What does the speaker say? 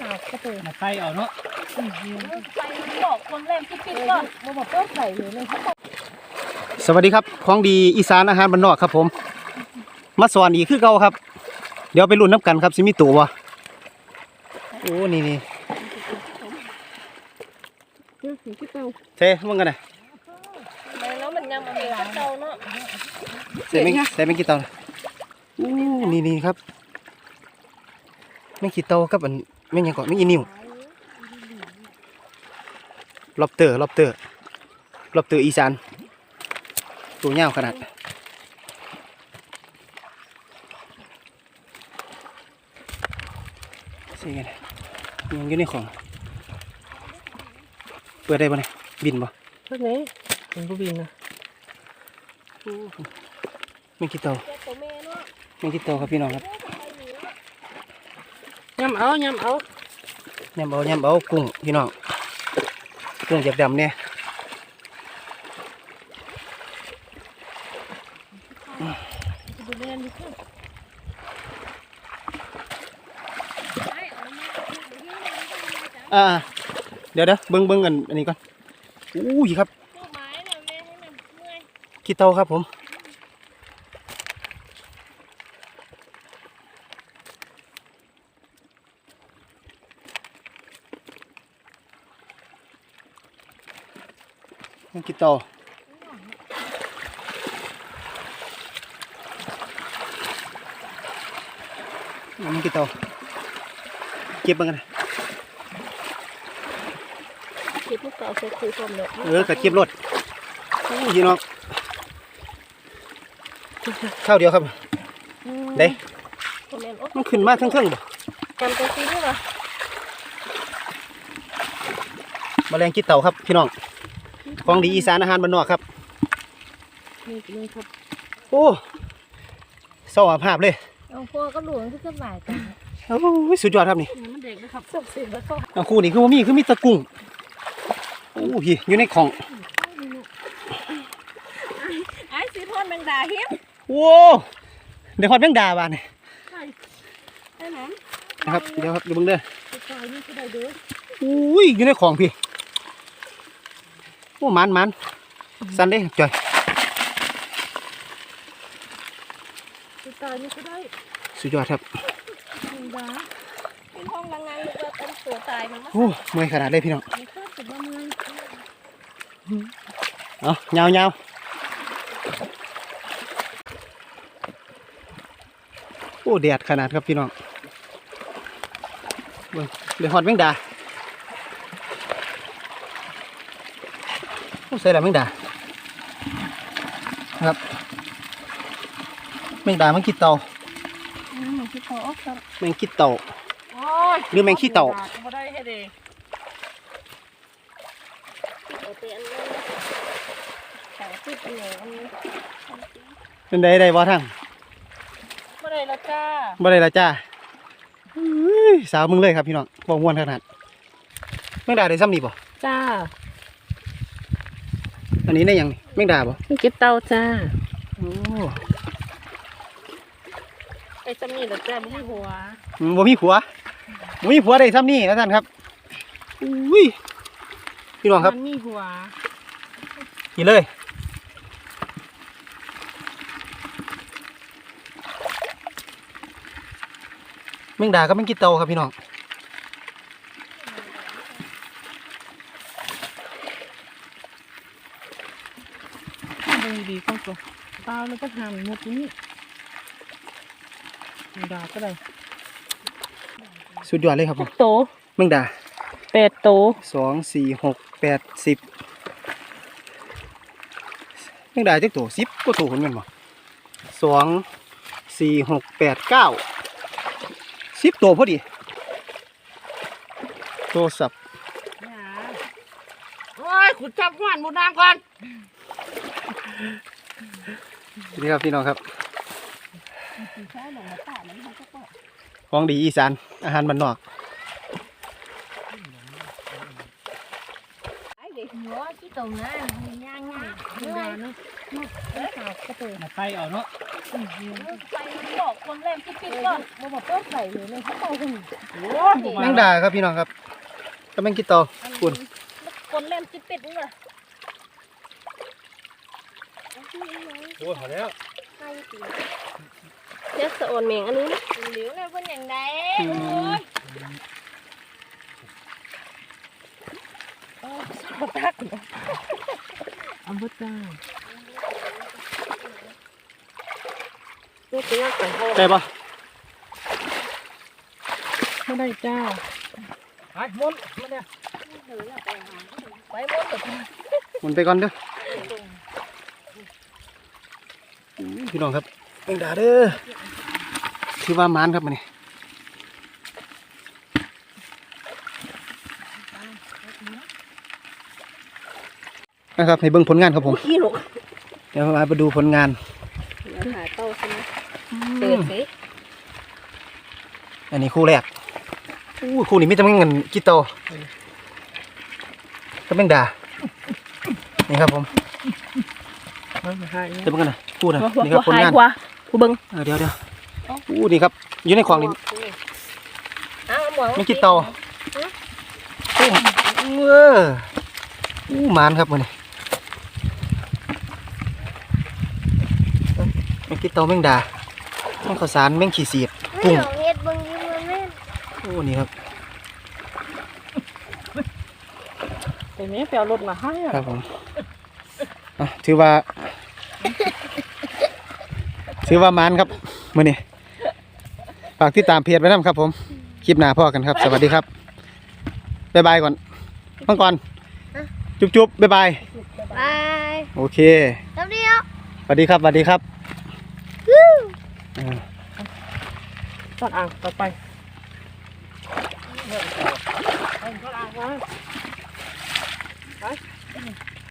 ขาวกระตือมาไข่เอาเนาะไปบอกคนแรกที่ปิดก่อนมาบอกเพิ่มใส่เลยเลยสวัสดีครับของดีอีสานอาหารบ้านนอกครับผม มาสอนอีกคือเก่าครับ เดี๋ยวไปรุ่นน้ำกันครับสิมีตัววะโอ้นี่นี่นี่เก่าเท่มึงกันนแล้วมันยังมันหลังเก่าเนาะใส่ไม่ใส่ไม่กี่เตาน่ะโอ้นี่นี่ครับ ไม่กี่เตากับอันไม่ยังก่อนไม่อีนิ้วลอบเตอร์ลอบเตอร์ลอบเตอร์อีสานตัวยาวขนาดใส่กันยังอยู่ในของ เปิดได้ปะเนี่ยบินปะเท่านี้เป็นผู้บินนะไม่กี่เตาแกตัวเมย์เนาะไม่กี่เตาครับพี่น้องครับ ยำเอายำเอายำเอายำเอากุ้งพี่น้องกุ้งจากดำเนี่ยดูเล่นดิค่ะอ่าเดี๋ยวเดี๋ยวเบิ้งเบิ้งกันอันนี้ก่อนอู้ยครับลูกไม้เนี่ยแม่ให้มันเมื่อยกี่เตาครับผม มันกี่เตามันกี่เตาเก็บเบ้างกันนะคิดลูกเก่าใส่คุยพร้อมเลยเออกระเก็บรถอู้พี่น้องข้าวเดียวครับเด้คอมเมนต์โอ้มันขึ้นมาทั้งเครื่องบ่จำตัวซีนี่เหรอแมลงกิดเต่าครับพี่น้อง ของดีอีสานอาหารบ้านนอกครับนี่เลยครับโอ้สวาภาพเลยเอาพวกก็หลวงที่สบายกันโอ้ยสุดยอดครับนี่มันเด็กนะครับส่งเสียงแล้วก็เอาคู่นี่คือว่ามีคือมีตะกุ้งโอ้พี่อยู่ในของไอ้สีทอนแมงดาเฮี้ยมโว้เดี๋ยวฮอดแมงดาบานนี่ใช่ใช่ไหมนะครับเดี๋ยวครับเดี๋ยวเบิ่งเด้อใช่นี่ก็ได้เด้ออุ้ยอยู่ในของพี่ โอ้มันมันสั้นเด้จ่อยสีตานี่ก็ได้สุดยอดครับเป็นห้องลังงานว่าเป็นตัวตายมันมาโอ้เมื่อยขนาดเลยพี่น้องไม่ค่อามือเอายาวยาวโอ้แดดขนาดครับพี่น้องเบิ่งเดี๋ยวฮอดแมงดาโอ้ ใส่ละแมงดาครับแมงดามันกินเต่าอืมที่เขาออกครับแมงกินเต่าโอ้ยหรือแมงขี้เต่าบ่ได้ให้เด้เอาไปอันนี้แข็งติดเหนียวอันนี้เป็นได้ได้บ่ทั้งบ่ได้และจ้าบ่ได้ละจ้าอุ้ยสาวมึงเลยครับพี่น้องบ่ม่วนขนาดแมงดาได้ซ้ำนี่บ่จ้า อันนี้ได้หยังนี่แมงดาบ่นี่กินเต่าจ้าโอ้ไอ้สมีและจ้าบ่มีหัวอืมบ่มีผัวบ่มีผัวได้ซ้ำนี่นะท่านครับอุ้ยพี่น้องครับมันมีหัวกินเลยแมงดาก็แมงกินเตาครับพี่น้อง ดู ดีก็ตัวเปล่าแล้วก็หั่นหมดนี้ดาก็ได้สุดยอดเลยครับผมโตแมงดาแปดโตสองสี่หกแปดสิบแมงดาจักตัวสิบก็ตัวคนแม่นบ่สองสี่หกแปดเก้าสิบตัวพอดีโทรศัพท์โอ้ยขุดจับหวานหมูน้ำก่อน นี่ครับพี่น้องครับของดีอีสานอาหารบ้านนอกหัวที่ตรงนะย่างง่ายเลยนะเออสาวกระตือมาไตเอาเนาะไปบอกคนแรกที่ปิดก่อนมาบอกเปิ้ลใส่เลยเลยเขาเตาคนโอ้ยบ่แมงดาครับพี่น้องครับก็แมงกิโตคุณคนเล่นที่ปิดนี่ว่ะ โอ้ยพอแล้วเดี๋ยวสะโอนเมงอันนี้เหลียวเนี่ยเป็นอย่างไรโอ้ยสาวตักอัมพุตาตัวตัวของพ่อได้ปะไม่ได้จ้าไปมนมาเนี่ยไปหมดเลยหมุนไปก่อนเด้ออื้อ พี่น้องครับแมงดาเด้อถือว่ามานครับมันนี่นะครับให้เบิ่งผลงานครับผมขี้หนกเดี๋ยวมาไปดูผลงานหาเต้าใช่ไหมเปิดสิอันนี้คู่แรกอู้คู่นี้มีแต่แมงเงินกิโตก็แมงดานี่ครับผมเดี๋ยวเบิ่งกันนะ คู่นะนี่ครับผลงานกูเบิ้งเออเดี๋ยวเดี๋ยวอู้นี่ครับ อยู่ในของนี่อ้าวหมอไม่กินเตาอู้เอออู้หมานครับมันนี่แมงกินเตาแมงดาแมงข้าวสารแมงขี้เสียดกุ้งเฮ็ดเบิ้งยิ้มมันแม่โอ้นี่ครับแต่แม่ไปเอารถมาให้อะครับผมอะถือว่า ถือว่าหมานครับมื่อนี้ฝากติดตามเพจไว้นะครับ ผม คลิปหน้าพ่อกันครับ สวัสดีครับบ๊ายบายก่อนพังก่อนจุ๊บจุ๊บบ๊ายบายบายโอเคแป๊บเดียวสวัสดีครับสวัสดีครับเออตัดอ่างต่อไปเอาเข้าอ่างมาไป